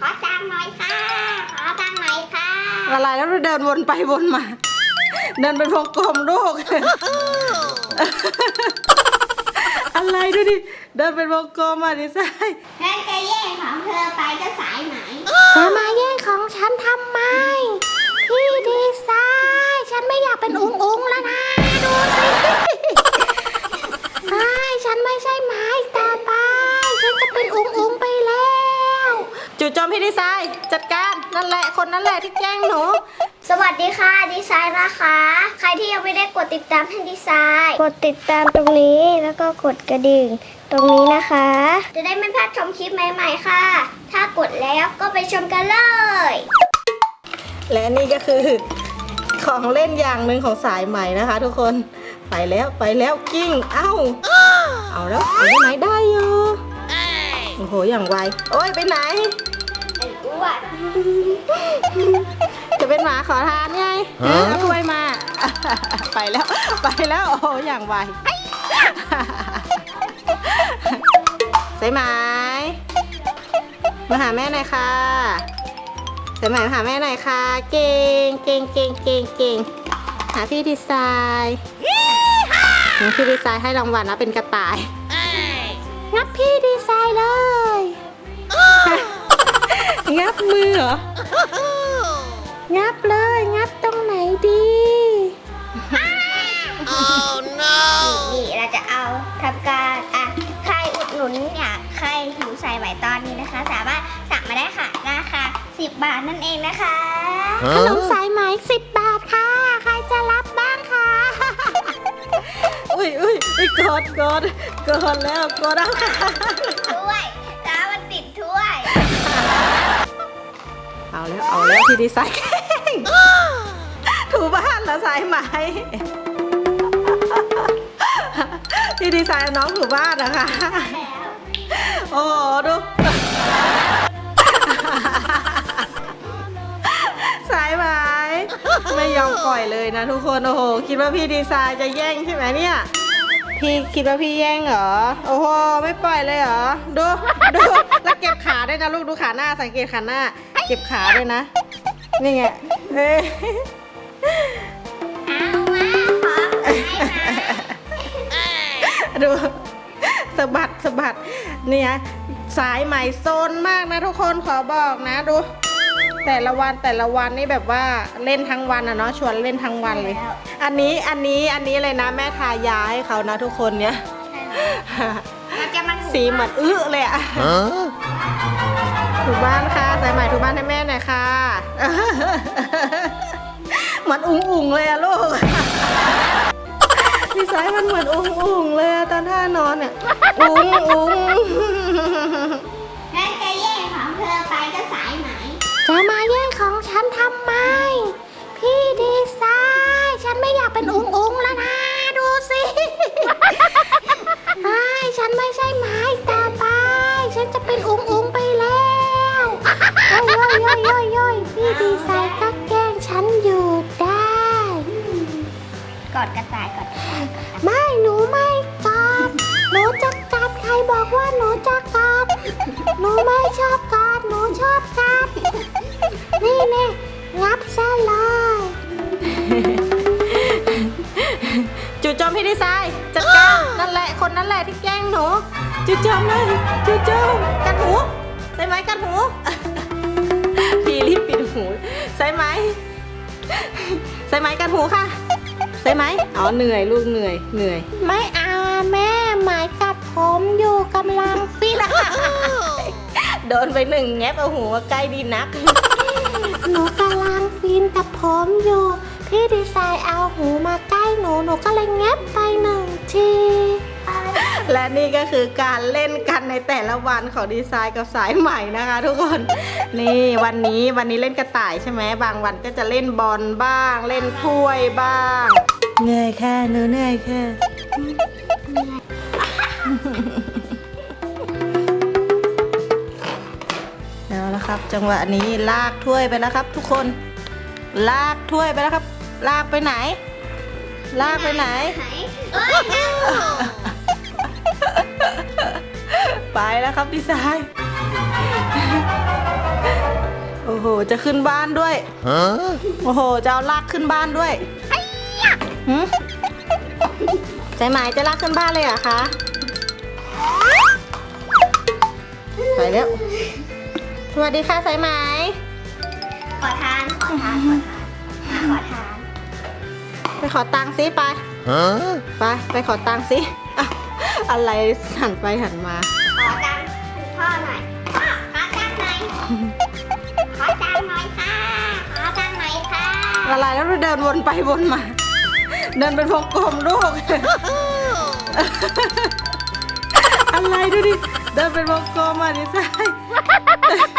ขอตังค์หน่อยค่ะ ขอตังค์หน่อยค่ะ อะไรแล้วเดินวนไปวนมา เดินเป็นวงกลมลูก อะไรดูดิ เดินเป็นวงกลมอะดิซ่ายงั้นจะแย่งของเธอไปก็สายไหม เธอมาแย่งของฉันทำไม พี่ดีไซน์ฉันไม่อยากเป็นองค์องค์แล้วนะ ดีไซน์ จัดการนั่นแหละคนนั่นแหละที่แกล้งหนู สวัสดีค่ะดีไซน์นะคะ ใครที่ยังไม่ได้กดติดตามให้ดีไซน์กดติดตามตรงนี้แล้วก็กดกระดิ่ง ตรงนี้นะคะ จะได้ไม่พลาดชมคลิปใหม่ ๆ ค่ะ ถ้ากดแล้วก็ไปชมกันเลย และนี่ก็คือ ของเล่นอย่างหนึ่งของสายใหม่นะคะ ทุกคนไปแล้วไปแล้วกิ้งเอ้าเอาแล้วไปได้ไหนได้อยู่โอ้โหอย่างไวโอ้ยไปไหนไอ้อ้ วนจะเป็นหมาขอทานไงเออเอาถ้วยมา ไปแล้วไปแล้วโอ้โหอย่างไวใส่ไหมมาหาแม่หน่อยค่ะใส่ไหมมาหาแม่หน่อยค่ะ เก่งเก่งเก่งเก่งเก่งหาพี่ดีไซน์พี่ดีไซน์ให้รางวัลนะเป็นกระต่าย งับพี่ดีไซน์เล เหรอ งับเลย งับตรงไหนดีนี่เราจะเอาทำการอะใครอุดหนุนอยากใครหิวใส่ไหวตอนนี้นะคะ สามารถสั่งมาได้ค่ะราคา10 บาทนั่นเองนะคะขนมสายไหมสิบบาทค่ะ ใครจะรับบ้างคะ อุ้ยอุ้ยอุ้ยกดกดกดแล้วกดแล้วค่ะถ้วย เอาแล้วเอาแล้วพี่ดีไซน์ถูบ้านเหรอสายไหมพี่ดีไซน์น้องถูบ้านนะคะโอ้ดูสายไหมไม่ยอมปล่อยเลยนะทุกคนโอ้โหคิดว่าพี่ดีไซน์จะแย่งใช่ไหมเนี่ย พี่คิดว่าพี่แย่งเหรอ โอ้โห ไม่ปล่อยเลยเหรอ ดู ดู แล้วเก็บขาด้วยนะลูก ดูขาหน้า สังเกตขาหน้า เก็บขาด้วยนะ นี่ไงเอ้ยเอามาขอให้นะดูสะบัดสะบัดเนี่ยสายใหม่โซนมากนะทุกคนขอบอกนะดู แต่ละวันแต่ละวันนี่แบบว่าเล่นทั้งวันอะเนาะชวนเล่นทั้งวันเลย อันนี้อันนี้อันนี้เลยนะแม่ทายาให้เขานะทุกคนเนี่ยมันจะมันสีเหมือนอื้อเลยอะถูบ้านค่ะสายใหม่ถูบ้านให้แม่หน่อยค่ะ เหมือนอุ๋งอุ๋งๆเลยอะลูกพี่สายมันเหมือนอุ๋งอุ๋งๆเลยอะตอนท่านอนเนี่ยอุ๋งอุ๋งงั้นจะแย่งของเธอไปก็สา ทำไม พี่ดีไซน์ฉันไม่อยากเป็นองค์องค์แล้วนะ ดูสิใช่ฉันไม่ใช่ไม้ต่อไป ฉันจะเป็นองค์องค์ไปแล้วโย่อยโย่อยโย่อยโย่อยพี่ดีไซน์ก็แกล้งฉันอยู่ได้ กอดกระต่ายกอดกระต่ายไม่หนูไม่กัดหนูจะกัดใครบอกว่าหนูจะกัดหนูไม่ชอบกัดหนูชอบกัด นี่แน่งับซะเลยจู่โจมพี่ดีไซน์จัดการนั่นแหละคนนั่นแหละที่แกล้งหนูจู่โจมเลยจู่โจมกันหูใส่ไหมกันหูพี่รีบปิดหูใส่ไหมใส่ไหมกันหูค่ะใส่ไหมอ๋อเหนื่อยลูกเหนื่อยเหนื่อย ไม่เอาอะแม่หมายกัดผมอยู่กำลังฟิตโดนไปหนึ่งแงบเอาหูมาใกล้ดีนัก หนูกำลังฟินกับผมอยู่ พี่ดีไซน์เอาหูมาใกล้หนู หนูก็เลยแงบไปหนึ่งที และนี่ก็คือการเล่นกันในแต่ละวันของดีไซน์กับสายใหม่นะคะ ทุกคน นี่วันนี้วันนี้เล่นกระต่ายใช่ไหมบางวันก็จะเล่นบอลบ้าง เล่นถ้วยบ้าง เหนื่อยแค่หนูเหนื่อยแค่ อาละครับ จังหวะนี้ลากถ้วยไปแล้วครับ ทุกคน ลากถ้วยไปแล้วครับ ลากไปไหน ลากไปไหนไหนเอ้ยนั่งไปแล้วครับดีไซน์โห จะขึ้นบ้านด้วยโอ้โห จะเอาลากขึ้นบ้านด้วยหืมใจหมายจะลากขึ้นบ้านเลยเหรอคะ ไปแล้ว สวัสดีค่ะสายไหมขอทาน ขอทาน ขอทานขอทานไปขอตังค์สิไปไปไปขอตังค์สิอะอะไรหันไปหันมา ขอตังค์คุณพ่อหน่อยพ่อขอตังค์หน่อย ขอตังค์หน่อยค่ะ ขอตังค์หน่อยค่ะอะไรแล้วเดินวนไปวนมา เดินเป็นวงกลมลูก อะไรดูดิ เดินเป็นวงกลมอะนี่ใช่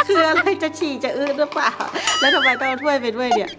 คืออะไรจะฉี่จะอืดหรือเปล่า แล้วทำไมต้องเอาถ้วยไปด้วยเนี่ย